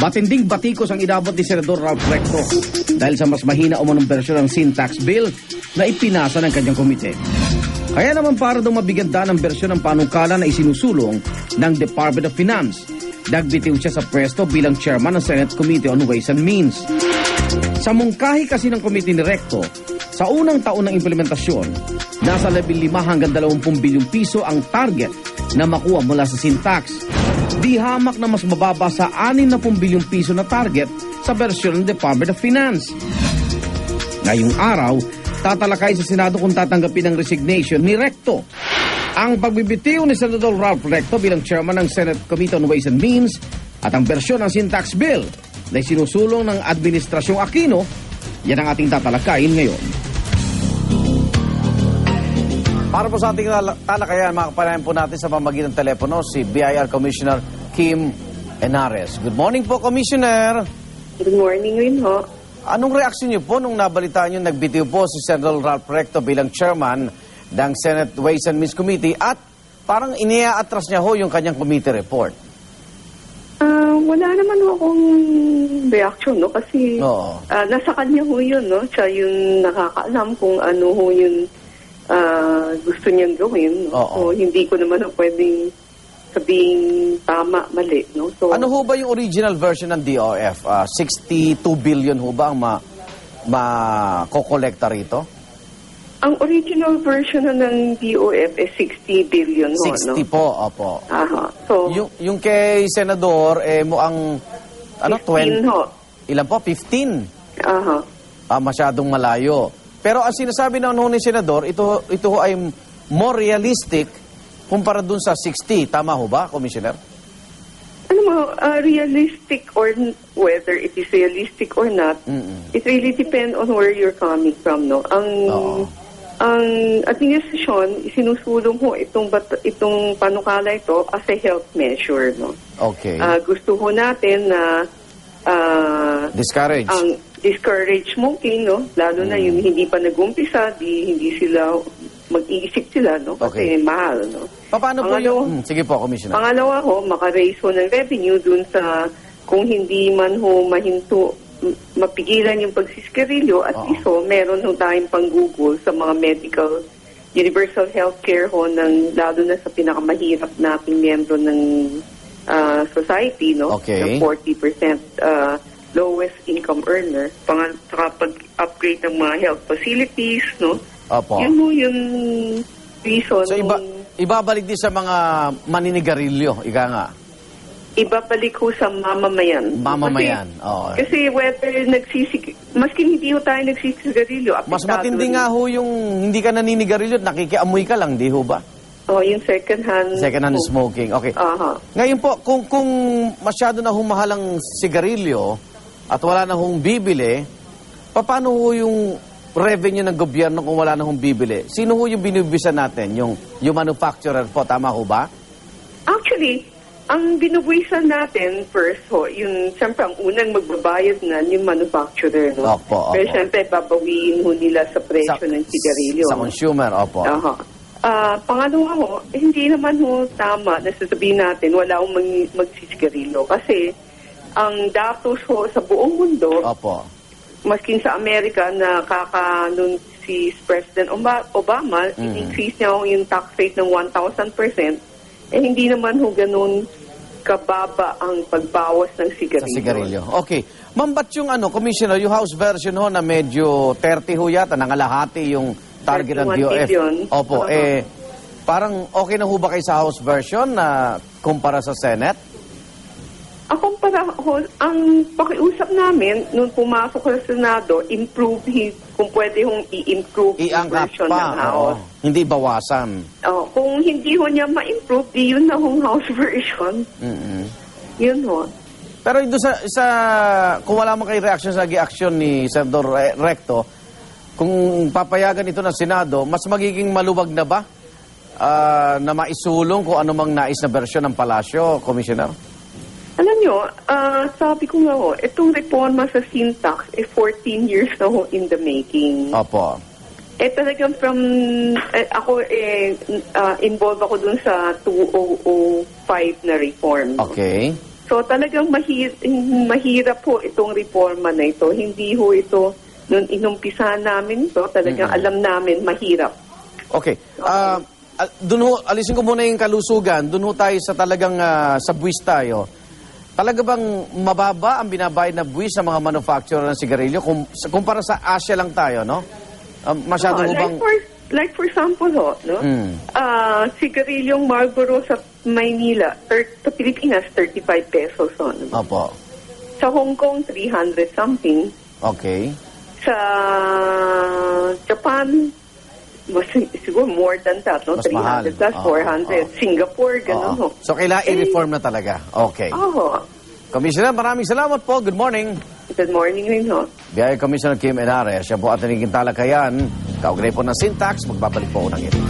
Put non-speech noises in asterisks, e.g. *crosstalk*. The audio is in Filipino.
Matinding batikos ang inabot ni Senador Ralph Recto dahil sa mas mahina umanong bersyon ng sin tax bill na ipinasa ng kanyang komite. Kaya naman para daw mabiganda ng bersyon ng panungkala na isinusulong ng Department of Finance. Nagbitiw siya sa pwesto bilang chairman ng Senate Committee on Ways and Means. Sa mungkahi kasi ng komite ni Recto, sa unang taon ng implementasyon, nasa 15 hanggang 20 bilyong piso ang target na makuha mula sa sin tax. Di hamak na mas mababa sa 60 bilyong piso na target sa bersyon ng Department of Finance. Ngayong araw, tatalakay sa Senado kung tatanggapin ang resignation ni Recto. Ang pagbibitiw ni Senador Ralph Recto bilang chairman ng Senate Committee on Ways and Means at ang bersyon ng sin tax bill na sinusulong ng Administrasyong Aquino, yan ang ating tatalakayin ngayon. Para po sa ating tala- talakayan, makapanayan po natin sa pamagitan ng telepono si BIR Commissioner Kim Enares. Good morning po, Commissioner. Good morning rin ho. Anong reaksyon niyo po nung nabalitaan niyo nagbitiw po si Senator Ralph Recto bilang chairman ng Senate Ways and Means Committee at parang iniaatras niya ho yung kanyang committee report. Ah, wala naman ho akong reaction, no? Kasi Oo. ah, nasa kanya ho yun, no? Siya yung nakakaalam kung ano ho yung ah, gusto niyang gawin. No? Oo. So, hindi ko naman pwedeng sabihin tama, mali, no? So, Ano ho ba yung original version ng DOF? Ah, 62 billion ho ba ang ma makokolekta rito? ang original version na ng DOF is 60 billion ho, 60 no? po, opo. Aha. So, Yung, yung kay Senador, eh, muang, ano, 20, 15 ho. ilan po? 15. Aha. Ah, masyadong malayo. Pero ang sinasabi na ni Senador, ito, ito ay more realistic kumpara dun sa 60. Tama ho ba, Commissioner? ano mo, uh, realistic or whether it is realistic or not, Mm-mm. it really depends on where you're coming from, no? Ang Oo. ang administrasyon sinusulong ho itong bat- itong panukala ito as a health measure, no? Okay. Ah, gusto ho natin na ah, Discourage. ang discourage smoking, no? Lalo na Mm. yung hindi pa nag-umpisa, di hindi sila mag-iisip sila, no? Kasi Okay. mahal, no? Paano po Pangalawa- yung... Hmm, sige po, Commissioner. Pangalawa ho, makaraise ho ng revenue dun sa kung hindi man ho mahinto, m- mapigilan yung pagsisigarilyo at Oo. iso, meron ho tayong panggugol sa mga medical universal health care ho ng lalo na sa pinakamahirap nating miyembro ng ah, society, no? Okay. Ng 40% ah, lowest income earner. Saka pag-upgrade ng mga health facilities, no? Opo. Yun ho yung reason So, iba, ibabalik din sa mga maninigarilyo, ika nga. ibabalik ko sa mamamayan. Mamamayan, oo. Kasi, kasi whether nagsisig... Maski hindi ho tayo nagsisigarilyo, Mas matindi rin. nga ho yung hindi ka naninigarilyo at nakikiamoy ka lang, di ho ba? Oh, yung second hand... Second hand smoking. Okay. Aha. Ngayon po, kung, kung masyado na humahal ang sigarilyo at wala na hong bibili, paano ho yung revenue ng gobyerno kung wala na hong bibili? Sino ho yung binibisa natin? Yung, yung manufacturer po, tama ho ba? Actually, ang binubuisan natin first ho, yung siyempre ang unang magbabayad na yung manufacturer. No? Opo, opo. Pero siyempre, babawiin ho nila sa presyo ng sigarilyo. Sa consumer, opo. Aha. Ah, pangalawa ho, eh, hindi naman ho tama na sasabihin natin wala akong mag- magsisigarilyo. Kasi ang datos ho sa buong mundo, Opo. maskin sa Amerika na kaka nun si President Obama, Mhm. in-increase niya ho yung tax rate ng 1,000%, eh hindi naman ho ganun kababa ang pagbawas ng sigarilyo. Sa sigarilyo. Okay. Ma'am, ba't yung ano, Commissioner, yung House version ho na medyo 30 ho yata, nangalahati yung target ng 31 DOF. billion. Opo, Oo. eh, parang okay na ho ba kayo sa House version na kumpara sa Senate? Ako para ho, ang pakiusap namin nung pumasok sa Senado, improve his, kung pwede hong i-improve yung version pa. oo. House. Hindi bawasan. Oh, kung hindi ho niya ma-improve, di yun na hong House *laughs* version. Mm-mm. Yun ho. Pero doon sa, sa, kung wala man kayo reaction sa action ni Senador Re- Recto, kung papayagan ito ng Senado, mas magiging maluwag na ba ah, na maisulong kung ano mang nais na bersyon ng palasyo, Commissioner? Nyo, ah, sabi ko nga ho, itong reforma sa sin tax, eh 14 years na ho in the making. Opo. Eh talagang from, eh, ako eh, ah, involved ako dun sa 2005 na reform. Okay. So talagang mahir- mahirap po itong reforma na ito. Hindi ho ito, nung inumpisa namin ito, talagang alam namin mahirap. Okay. Ah, al- dun ho, alisin ko muna yung kalusugan. Doon ho tayo sa talagang ah, sa buwis tayo. Talaga bang mababa ang binabayad na buwis ng mga manufacturer ng sigarilyo kung kumpara sa Asia lang tayo, no? Ah, masyado ho like, bang for, like for example ho, no? Mm. Ah, sigarilyong Marlboro sa Maynila, sa Pilipinas, 35 pesos. ho, no? Opo. Sa Hong Kong, 300 something. Okay. Sa more than that, no? Mas mahal. 300 plus, Oo, 400. oo. Singapore, ganun ho. Oo. So kailangan i-reform na talaga. Okay. Oo. Commissioner, maraming salamat po. Good morning. Good morning rin ho. Biyaya Commissioner Kim Enare, siya po at naging talakayan. Kaugnay po ng syntax, magbabalik po unang ito.